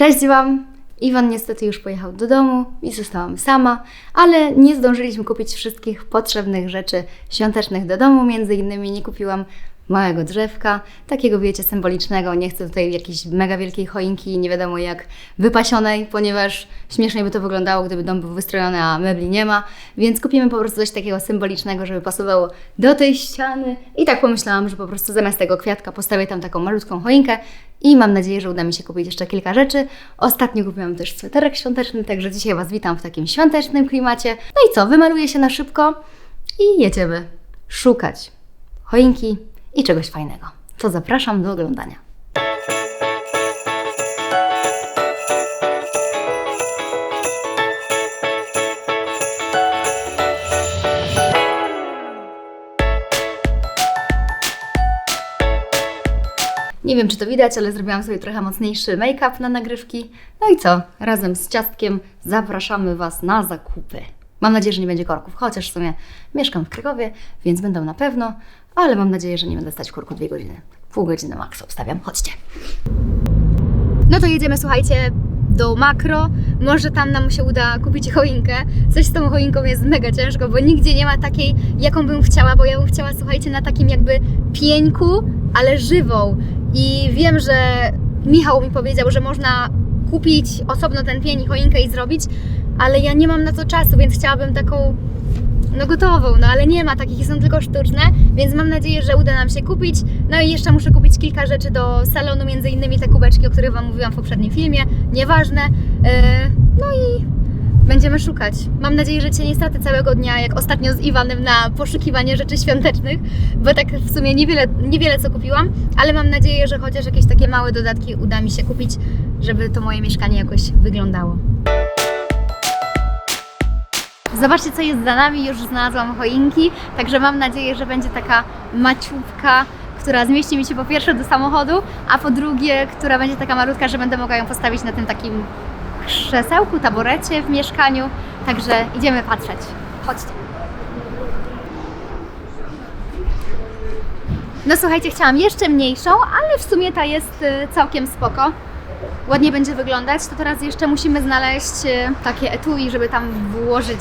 Cześć Wam! Iwan niestety już pojechał do domu i zostałam sama, ale nie zdążyliśmy kupić wszystkich potrzebnych rzeczy świątecznych do domu. Między innymi nie kupiłam małego drzewka, takiego wiecie, symbolicznego. Nie chcę tutaj jakiejś mega wielkiej choinki, nie wiadomo jak wypasionej, ponieważ śmiesznie by to wyglądało, gdyby dom był wystrojony, a mebli nie ma. Więc kupimy po prostu coś takiego symbolicznego, żeby pasowało do tej ściany. I tak pomyślałam, że po prostu zamiast tego kwiatka postawię tam taką malutką choinkę i mam nadzieję, że uda mi się kupić jeszcze kilka rzeczy. Ostatnio kupiłam też sweterek świąteczny, także dzisiaj Was witam w takim świątecznym klimacie. No i co, wymaluję się na szybko i jedziemy szukać choinki i czegoś fajnego. To zapraszam do oglądania. Nie wiem, czy to widać, ale zrobiłam sobie trochę mocniejszy make-up na nagrywki. No i co? Razem z ciastkiem zapraszamy Was na zakupy. Mam nadzieję, że nie będzie korków, chociaż w sumie mieszkam w Krakowie, więc będą na pewno, ale mam nadzieję, że nie będę stać w korku dwie godziny. Pół godziny maks obstawiam. Chodźcie. No to jedziemy, słuchajcie, do makro. Może tam nam się uda kupić choinkę. Coś z tą choinką jest mega ciężko, bo nigdzie nie ma takiej, jaką bym chciała, bo ja bym chciała, słuchajcie, na takim jakby pieńku, ale żywą. I wiem, że Michał mi powiedział, że można kupić osobno ten pień i choinkę i zrobić, ale ja nie mam na to czasu, więc chciałabym taką no gotową, no ale nie ma takich, są tylko sztuczne, więc mam nadzieję, że uda nam się kupić. No i jeszcze muszę kupić kilka rzeczy do salonu, między innymi te kubeczki, o których Wam mówiłam w poprzednim filmie, nieważne. Yy, no i będziemy szukać. Mam nadzieję, że Cię nie stracę całego dnia, jak ostatnio z Iwanem na poszukiwanie rzeczy świątecznych, bo tak w sumie niewiele, niewiele co kupiłam, ale mam nadzieję, że chociaż jakieś takie małe dodatki uda mi się kupić, żeby to moje mieszkanie jakoś wyglądało. Zobaczcie, co jest za nami. Już znalazłam choinki, także mam nadzieję, że będzie taka maciubka, która zmieści mi się po pierwsze do samochodu, a po drugie, która będzie taka malutka, że będę mogła ją postawić na tym takim krzesełku, taborecie w mieszkaniu. Także idziemy patrzeć. Chodźcie. No słuchajcie, chciałam jeszcze mniejszą, ale w sumie ta jest y, całkiem spoko. Ładnie będzie wyglądać. To teraz jeszcze musimy znaleźć y, takie etui, żeby tam włożyć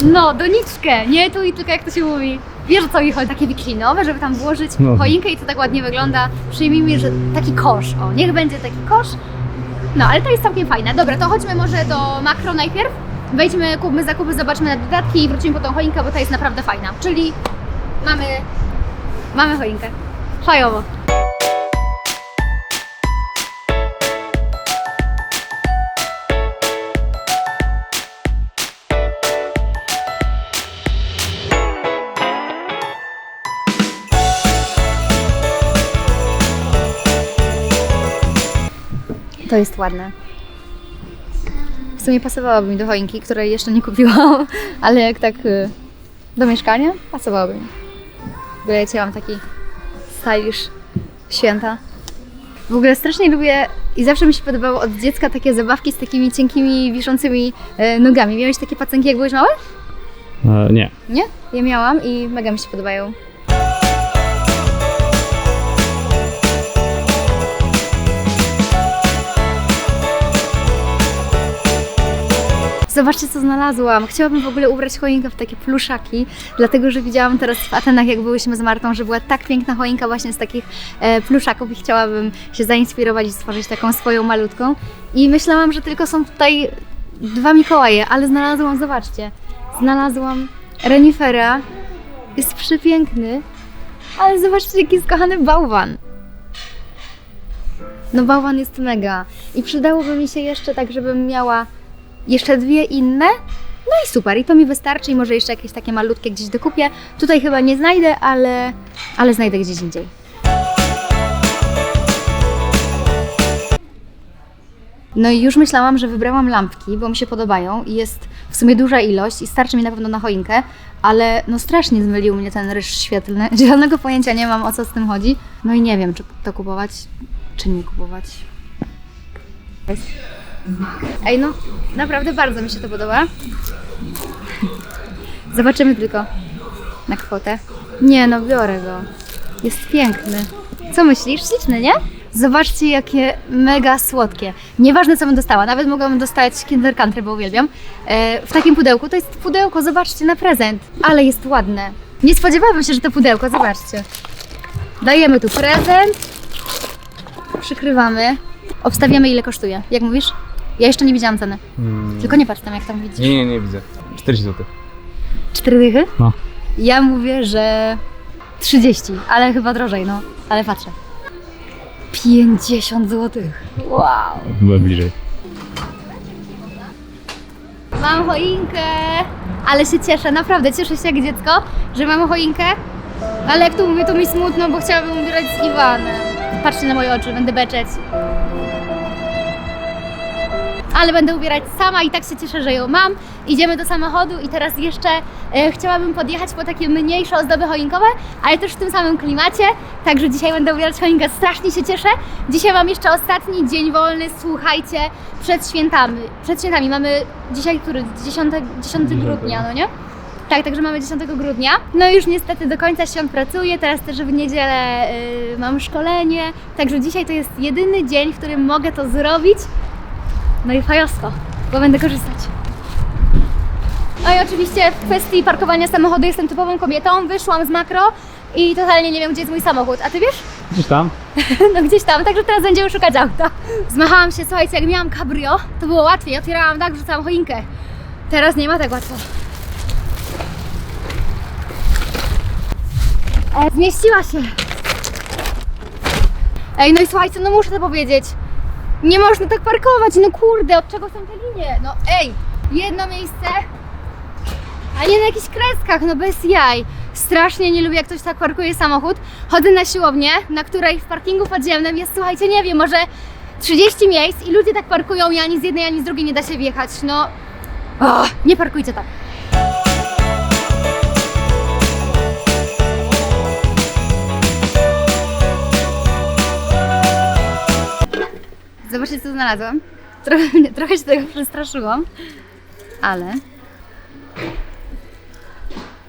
y, no, doniczkę. Nie etui, tylko jak to się mówi. Wiesz o co mi chodzi? Takie wiklinowe, żeby tam włożyć No. choinkę i to tak ładnie wygląda. Przyjmijmy, że taki kosz. O, niech będzie taki kosz. No, ale to jest całkiem fajne. Dobra, to chodźmy może do makro najpierw. Wejdźmy, kupmy zakupy, zobaczmy na dodatki i wrócimy po tą choinkę, bo ta jest naprawdę fajna. Czyli mamy, mamy choinkę. Fajowo. To jest ładne. W sumie pasowałoby mi do choinki, której jeszcze nie kupiłam, ale jak tak y, do mieszkania, pasowałoby mi. Bo ja mam taki stylish święta. W ogóle strasznie lubię i zawsze mi się podobało od dziecka takie zabawki z takimi cienkimi, wiszącymi e, nogami. Miałeś takie pacenki, jak byłeś mały? E, nie. Nie? Ja miałam i mega mi się podobają. Zobaczcie, co znalazłam. Chciałabym w ogóle ubrać choinkę w takie pluszaki, dlatego że widziałam teraz w Atenach, jak byłyśmy z Martą, że była tak piękna choinka właśnie z takich e, pluszaków i chciałabym się zainspirować i stworzyć taką swoją malutką. I myślałam, że tylko są tutaj dwa Mikołaje, ale znalazłam, zobaczcie, znalazłam renifera. Jest przepiękny, ale zobaczcie, jaki jest kochany bałwan. No bałwan jest mega. I przydałoby mi się jeszcze tak, żebym miała jeszcze dwie inne. No i super, i to mi wystarczy i może jeszcze jakieś takie malutkie gdzieś dokupię. Tutaj chyba nie znajdę, ale, ale znajdę gdzieś indziej. No i już myślałam, że wybrałam lampki, bo mi się podobają i jest w sumie duża ilość i starczy mi na pewno na choinkę, ale no strasznie zmylił mnie ten ryż świetlny. Zielonego pojęcia nie mam o co z tym chodzi. No i nie wiem, czy to kupować, czy nie kupować. Ej, no naprawdę bardzo mi się to podoba. Zobaczymy tylko na kwotę. Nie no, biorę go. Jest piękny. Co myślisz? Śliczny, nie? Zobaczcie, jakie mega słodkie. Nieważne, co bym dostała, nawet mogłabym dostać Kinder Country, bo uwielbiam. E, w takim pudełku. To jest pudełko, zobaczcie, na prezent. Ale jest ładne. Nie spodziewałabym się, że to pudełko, zobaczcie. Dajemy tu prezent. Przykrywamy. Obstawiamy, ile kosztuje. Jak mówisz? Ja jeszcze nie widziałam ceny. Tylko nie patrz tam, jak tam widzisz. Nie, nie, nie widzę. 40 zł. Cztery dychy? No. Ja mówię, że 30, ale chyba drożej, no. Ale patrzę. 50 zł. Wow. Byłem bliżej. Mam choinkę. Ale się cieszę, naprawdę cieszę się jak dziecko, że mam choinkę. Ale jak tu mówię, to mi smutno, bo chciałabym ubierać z Iwanem. Patrzcie na moje oczy, będę beczeć. Ale będę ubierać sama i tak się cieszę, że ją mam. Idziemy do samochodu i teraz jeszcze e, chciałabym podjechać po takie mniejsze ozdoby choinkowe, ale też w tym samym klimacie. Także dzisiaj będę ubierać choinkę, strasznie się cieszę. Dzisiaj mam jeszcze ostatni dzień wolny, słuchajcie, przed świętami. Przed świętami mamy dzisiaj który? 10, 10 grudnia, no nie? Tak, także mamy 10 grudnia. No i już niestety do końca świąt pracuję, teraz też w niedzielę y, mam szkolenie, także dzisiaj to jest jedyny dzień, w którym mogę to zrobić. No i fajowsko, bo będę korzystać. No i oczywiście w kwestii parkowania samochodu jestem typową kobietą, wyszłam z makro i totalnie nie wiem, gdzie jest mój samochód. A ty wiesz? Gdzieś tam? No gdzieś tam, także teraz będziemy szukać auta. Zmachałam się, słuchajcie, jak miałam cabrio, to było łatwiej, otwierałam tak, wrzucałam choinkę. Teraz nie ma tak łatwo. E, zmieściła się. Ej, no i słuchajcie, no muszę to powiedzieć. Nie można tak parkować, no kurde, od czego są te linie? No ej, jedno miejsce, a nie na jakichś kreskach, no bez jaj. Strasznie nie lubię, jak ktoś tak parkuje samochód. Chodzę na siłownię, na której w parkingu podziemnym jest, słuchajcie, nie wiem, może 30 miejsc i ludzie tak parkują i ani z jednej, ani z drugiej nie da się wjechać. No, nie parkujcie tak. Zobaczcie, co znalazłam. Trochę, trochę się tego przestraszyłam, ale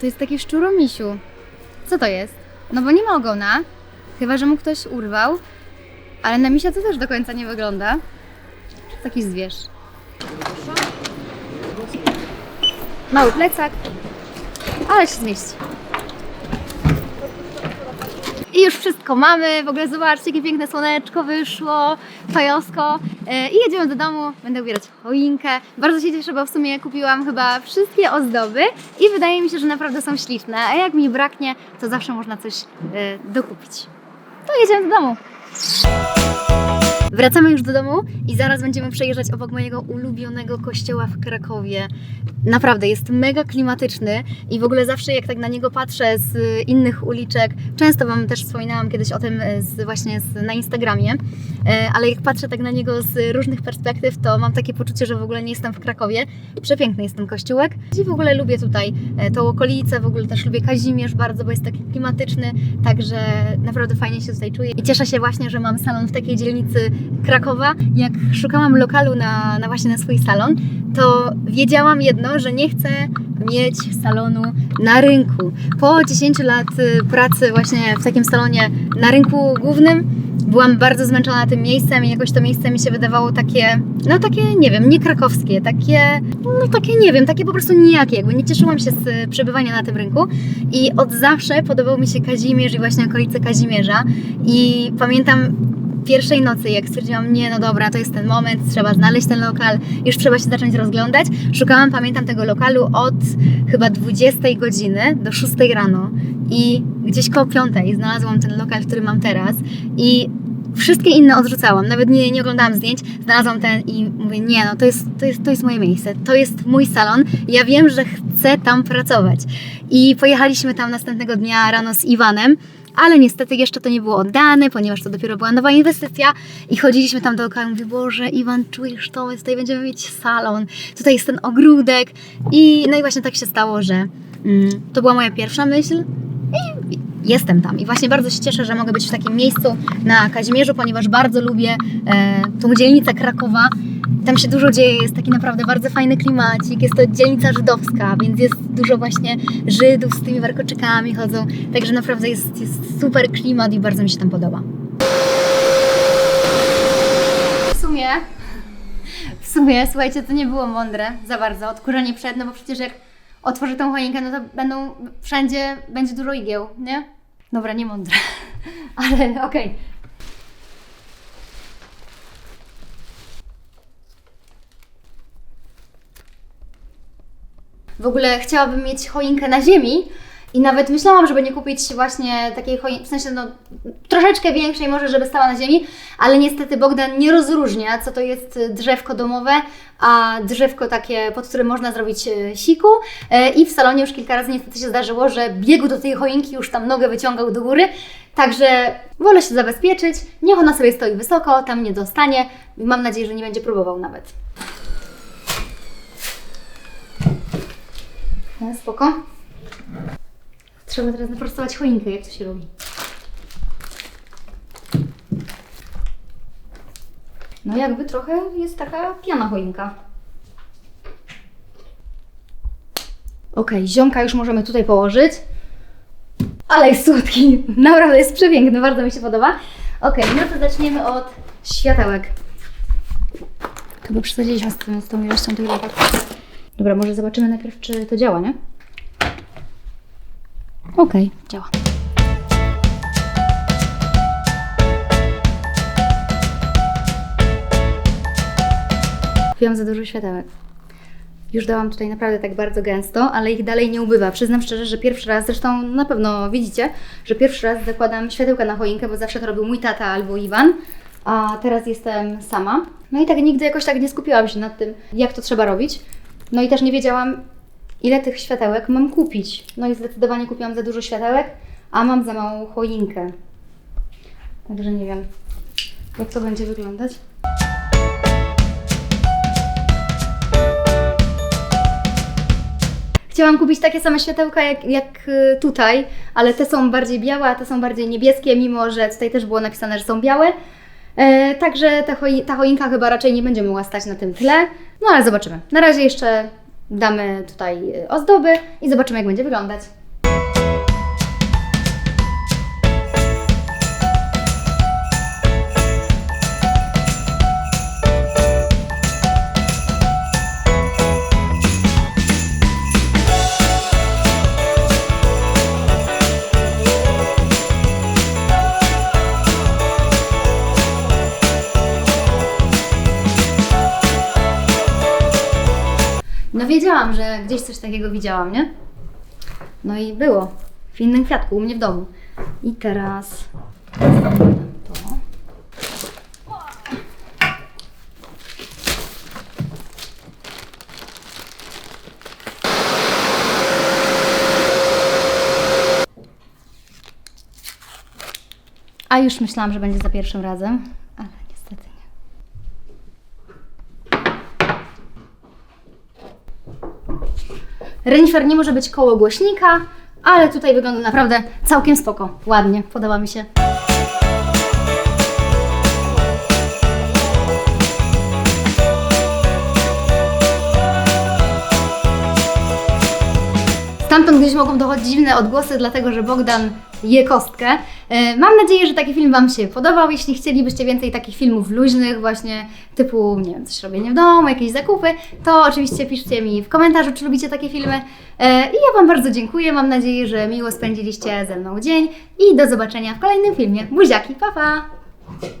to jest taki szczuromisiu. Co to jest? No bo nie ma ogona, chyba że mu ktoś urwał, ale na misia to też do końca nie wygląda. Taki zwierz. Mały plecak, ale się zmieści. I już wszystko mamy. W ogóle zobaczcie, jakie piękne słoneczko wyszło, fajosko. E, I jedziemy do domu. Będę ubierać choinkę. Bardzo się cieszę, bo w sumie kupiłam chyba wszystkie ozdoby i wydaje mi się, że naprawdę są śliczne. A jak mi braknie, to zawsze można coś e, dokupić. To jedziemy do domu. Wracamy już do domu i zaraz będziemy przejeżdżać obok mojego ulubionego kościoła w Krakowie. Naprawdę jest mega klimatyczny i w ogóle zawsze jak tak na niego patrzę z innych uliczek, często Wam też wspominałam kiedyś o tym z, właśnie z, na Instagramie, y, ale jak patrzę tak na niego z różnych perspektyw, to mam takie poczucie, że w ogóle nie jestem w Krakowie. Przepiękny jest ten kościółek. I w ogóle lubię tutaj y, tą okolicę, w ogóle też lubię Kazimierz bardzo, bo jest taki klimatyczny, także naprawdę fajnie się tutaj czuję. I cieszę się właśnie, że mam salon w takiej dzielnicy Krakowa. Jak szukałam lokalu na, na właśnie na swój salon, to wiedziałam jedno, że nie chcę mieć salonu na rynku. Po 10 lat y, pracy właśnie w takim salonie na rynku głównym byłam bardzo zmęczona tym miejscem i jakoś to miejsce mi się wydawało takie, no takie, nie wiem, nie krakowskie, takie, no takie, nie wiem, takie po prostu nijakie, jakby nie cieszyłam się z y, przebywania na tym rynku i od zawsze podobał mi się Kazimierz i właśnie okolice Kazimierza i pamiętam pierwszej nocy, jak stwierdziłam, nie, no dobra, to jest ten moment, trzeba znaleźć ten lokal, już trzeba się zacząć rozglądać. Szukałam, pamiętam, tego lokalu od chyba 20 godziny do 6 rano i gdzieś koło 5 znalazłam ten lokal, który mam teraz i wszystkie inne odrzucałam, nawet nie, nie oglądałam zdjęć, znalazłam ten i mówię, nie, no to jest, to, jest, to jest moje miejsce, to jest mój salon, ja wiem, że chcę tam pracować. I pojechaliśmy tam następnego dnia rano z Iwanem, ale niestety jeszcze to nie było oddane, ponieważ to dopiero była nowa inwestycja i chodziliśmy tam dookoła i mówię, Boże, Iwan, czujesz to, my tutaj będziemy mieć salon, tutaj jest ten ogródek. I no i właśnie tak się stało, że mm, to była moja pierwsza myśl i jestem tam. I właśnie bardzo się cieszę, że mogę być w takim miejscu na Kazimierzu, ponieważ bardzo lubię e, tą dzielnicę Krakowa. Tam się dużo dzieje, jest taki naprawdę bardzo fajny klimacik. Jest to dzielnica żydowska, więc jest dużo właśnie Żydów z tymi warkoczykami chodzą. Także naprawdę jest, jest super klimat i bardzo mi się tam podoba. W sumie, w sumie, słuchajcie, to nie było mądre za bardzo. Odkurzenie przed, no bo przecież jak otworzę tą choinkę, no to będą wszędzie, będzie dużo igieł, nie? Dobra, nie mądre, ale okej. Okay. W ogóle chciałabym mieć choinkę na ziemi i nawet myślałam, żeby nie kupić właśnie takiej choinki, w sensie no troszeczkę większej może, żeby stała na ziemi, ale niestety Bogdan nie rozróżnia, co to jest drzewko domowe, a drzewko takie, pod którym można zrobić e, siku. E, i w salonie już kilka razy niestety się zdarzyło, że biegł do tej choinki, już tam nogę wyciągał do góry, także wolę się zabezpieczyć, niech ona sobie stoi wysoko, tam nie dostanie. Mam nadzieję, że nie będzie próbował nawet. No, spoko. Trzeba teraz naprostować choinkę, jak to się robi. No jakby trochę jest taka piana choinka. Okej, ziomka już możemy tutaj położyć. Ale jest słodki. Naprawdę jest przepiękny, bardzo mi się podoba. Okej, no to zaczniemy od światełek. Chyba przesadziliśmy z tą ilością tych lampek. Dobra, może zobaczymy najpierw, czy to działa, nie? Okej, działa. Kupiłam za dużo światełek. Już dałam tutaj naprawdę tak bardzo gęsto, ale ich dalej nie ubywa. Przyznam szczerze, że pierwszy raz, zresztą na pewno widzicie, że pierwszy raz zakładam światełka na choinkę, bo zawsze to robił mój tata albo Iwan, a teraz jestem sama. No i tak nigdy jakoś tak nie skupiłam się nad tym, jak to trzeba robić. No i też nie wiedziałam, ile tych światełek mam kupić. No i zdecydowanie kupiłam za dużo światełek, a mam za małą choinkę. Także nie wiem, jak to będzie wyglądać. Chciałam kupić takie same światełka jak, jak y, tutaj, ale te są bardziej białe, a te są bardziej niebieskie, mimo że tutaj też było napisane, że są białe. E, także ta, choi, ta choinka chyba raczej nie będzie mogła stać na tym tle. No ale zobaczymy. Na razie jeszcze damy tutaj y, ozdoby i zobaczymy, jak będzie wyglądać. Wiedziałam, że gdzieś coś takiego widziałam, nie? No i było. W innym kwiatku, u mnie w domu. I teraz to. A już myślałam, że będzie za pierwszym razem, ale niestety nie. Renifer nie może być koło głośnika, ale tutaj wygląda naprawdę całkiem spoko. Ładnie, podoba mi się. Stamtąd gdzieś mogą dochodzić dziwne odgłosy, dlatego że Bogdan je kostkę. E, Mam nadzieję, że taki film Wam się podobał. Jeśli chcielibyście więcej takich filmów luźnych, właśnie typu, nie wiem, coś robienie w domu, jakieś zakupy, to oczywiście piszcie mi w komentarzu, czy lubicie takie filmy. E, I ja Wam bardzo dziękuję. Mam nadzieję, że miło spędziliście ze mną dzień i do zobaczenia w kolejnym filmie. Buziaki, pa pa!